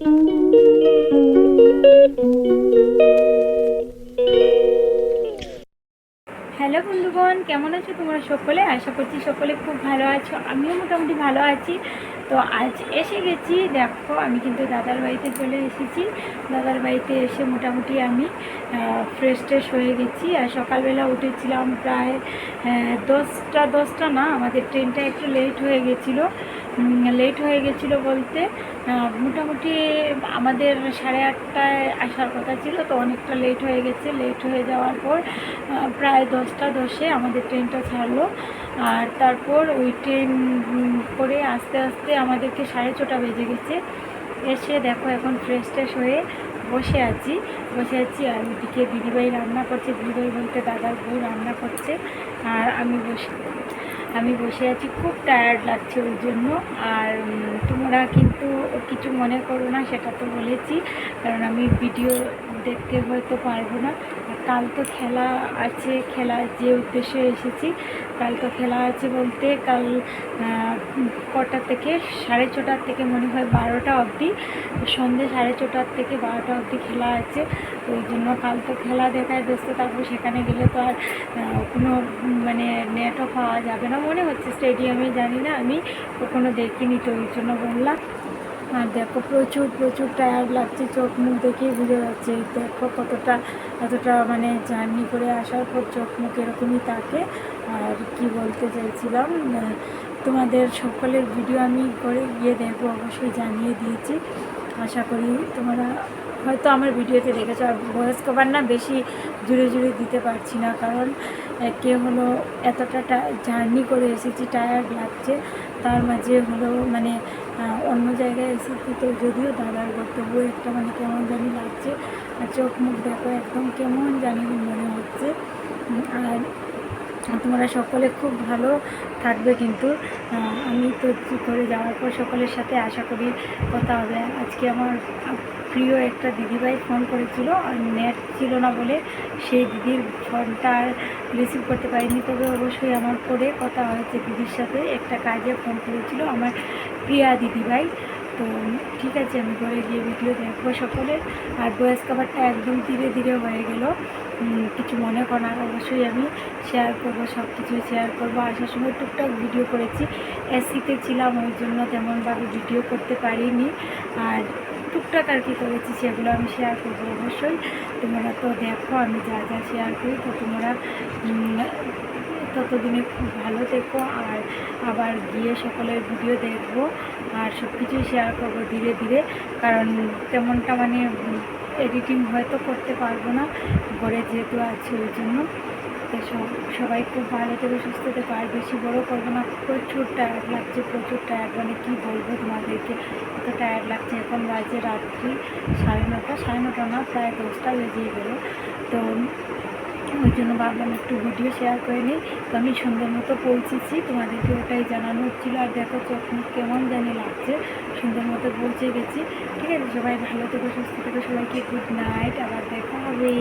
Hello বন্ধুগণ, কেমন আছো তোমরা সকলে? আশা করছি সকলে খুব ভালো আছো। আমিও মোটামুটি ভালো আছি। তো আজ এসে গেছি, দেখো আমি কিন্তু দাদার বাড়িতে চলে এসেছি। দাদার বাড়িতে এসে মোটামুটি আমি ফ্রেশ ট্রেশ হয়ে গেছি। আর সকালবেলা উঠেছিলাম প্রায় দশটা দশটা না, আমাদের ট্রেনটা একটু লেট হয়ে গেছিল। লেট হয়ে গেছিল বলতে মোটামুটি আমাদের সাড়ে আটটায় আসার কথা ছিল, তো অনেকটা লেট হয়ে গেছে। লেট হয়ে যাওয়ার পর প্রায় দশটা দশে আমাদের ট্রেনটা ছাড়লো। আর তারপর ওই ট্রেন করে আস্তে আস্তে আমাদেরকে সাড়ে ছটা বেজে গেছে। এসে দেখো এখন ফ্রেশ ট্রেশ হয়ে বসে আছি। বসে আছি আর ওদিকে দিদিভাই রান্না করছে। দিদিভাই বলতে দাদার বউ রান্না করছে। আর আমি বসে। আমি বসে আছি, খুব টায়ার্ড লাগছে ওই জন্য। আর তোমরা কিন্তু কিছু মনে করো না, সেটা তো বলেছি। কারণ আমি ভিডিও দেখতে হয়তো পারব না। কাল তো খেলা আছে, খেলা যে উদ্দেশ্যে এসেছি, কাল তো খেলা আছে বলতে কাল কটা থেকে? সাড়ে ছটার থেকে মনে হয় বারোটা অবধি। সন্ধ্যে সাড়ে ছটার থেকে বারোটা অবধি খেলা আছে। ওই জন্য কাল তো খেলা দেখায় ব্যস্ত তারপর সেখানে গেলে তো আর কোনো মানে নেটও পাওয়া যাবে না মনে হচ্ছে। স্টেডিয়ামে জানি না আমি, কখনো দেখিনি তো ওই জন্য বললাম। আর দেখো প্রচুর প্রচুর টায়ার্ড লাগছে, চোখ মুখ দেখেই বুঝে যাচ্ছে। দেখো কতটা, এতটা মানে জার্নি করে আসার পর চোখ মুখ এরকমই থাকে। আর কি বলতে চাইছিলাম তোমাদের সকলের ভিডিও আমি করে গিয়ে দেখব, অবশ্যই জানিয়ে দিয়েছি। আশা করি তোমরা হয়তো আমার ভিডিওতে দেখেছ, আর ভয়েস কভার না বেশি জুড়ে জুড়ে দিতে পারছি না, কারণ কে হলো এতটা জার্নি করে এসেছি টায়ার্ড লাগছে। তার মাঝে হলো মানে অন্য জায়গায় এসেছি তো যদিও দাদার বক্তব্য একটা মানে কেমন জানি লাগছে, আর চোখ মুখ দেখো একদম কেমন জানি মনে হচ্ছে। আর তোমরা সকলে খুব ভালো থাকবে কিন্তু আমি তো করে যাওয়ার পর সকলের সাথে আশা করি কথা হবে। আজকে আমার প্রিয় একটা দিদিভাই ফোন করেছিল, আর নেট ছিল না বলে সেই দিদির ফোনটা আর রিসিভ করতে পারিনি। তবে অবশ্যই আমার করে কথা হয়েছে দিদির সাথে। একটা কাজে ফোন করেছিল আমার প্রিয়া দিদিভাই। তো ঠিক আছে, আমি ঘরে গিয়ে ভিডিও দেখব সকলের আর বয়স কাভারটা একদম ধীরে ধীরে হয়ে গেল। কিছু মনে করো না, অবশ্যই আমি শেয়ার করব সব কিছু শেয়ার করব। আসার সময় টুকটাক ভিডিও করেছি। এসিতে ছিলাম, ওই জন্য তেমনভাবে ভিডিও করতে পারিনি। আর টুকটাক আর কি করেছি, সেগুলো আমি শেয়ার করব অবশ্যই। তোমরা তো দেখো, আমি যা যা শেয়ার করি, তো তোমরা ততদিনে খুব ভালো থেকো আর আবার গিয়ে সকলের ভিডিও দেখব আর সব কিছুই শেয়ার করব ধীরে ধীরে। কারণ তেমনটা মানে এডিটিং হয়তো করতে পারব না, ঘরে যেহেতু আছে ওই জন্য। তো সব- সবাই খুব ভালো থেকে সুস্থ থেকে আর বেশি বড় করব না, প্রচুর টায়ার্ড লাগছে, প্রচুর টায়ার্ড মানে কী বলব তোমাদেরকে, এত টায়ার্ড লাগছে। এখন বাজে রাত্রি সাড়ে নটা সাড়ে নটা না, প্রায় দশটা বেজেই গেলো। তো ওই জন্য ভাবলাম একটু ভিডিও শেয়ার করে নিই। তো আমি সুন্দর মতো পৌঁছেছি। তোমাদেরকে ওটাই জানানো হচ্ছিল। আর দেখো চোখ কেমন জানি লাগছে। সুন্দর মতো পৌঁছে গেছি। ঠিক আছে, সবাই ভালো থেকো, সুস্থ থেকো, সবাইকে গুড নাইট আবার দেখা হবে।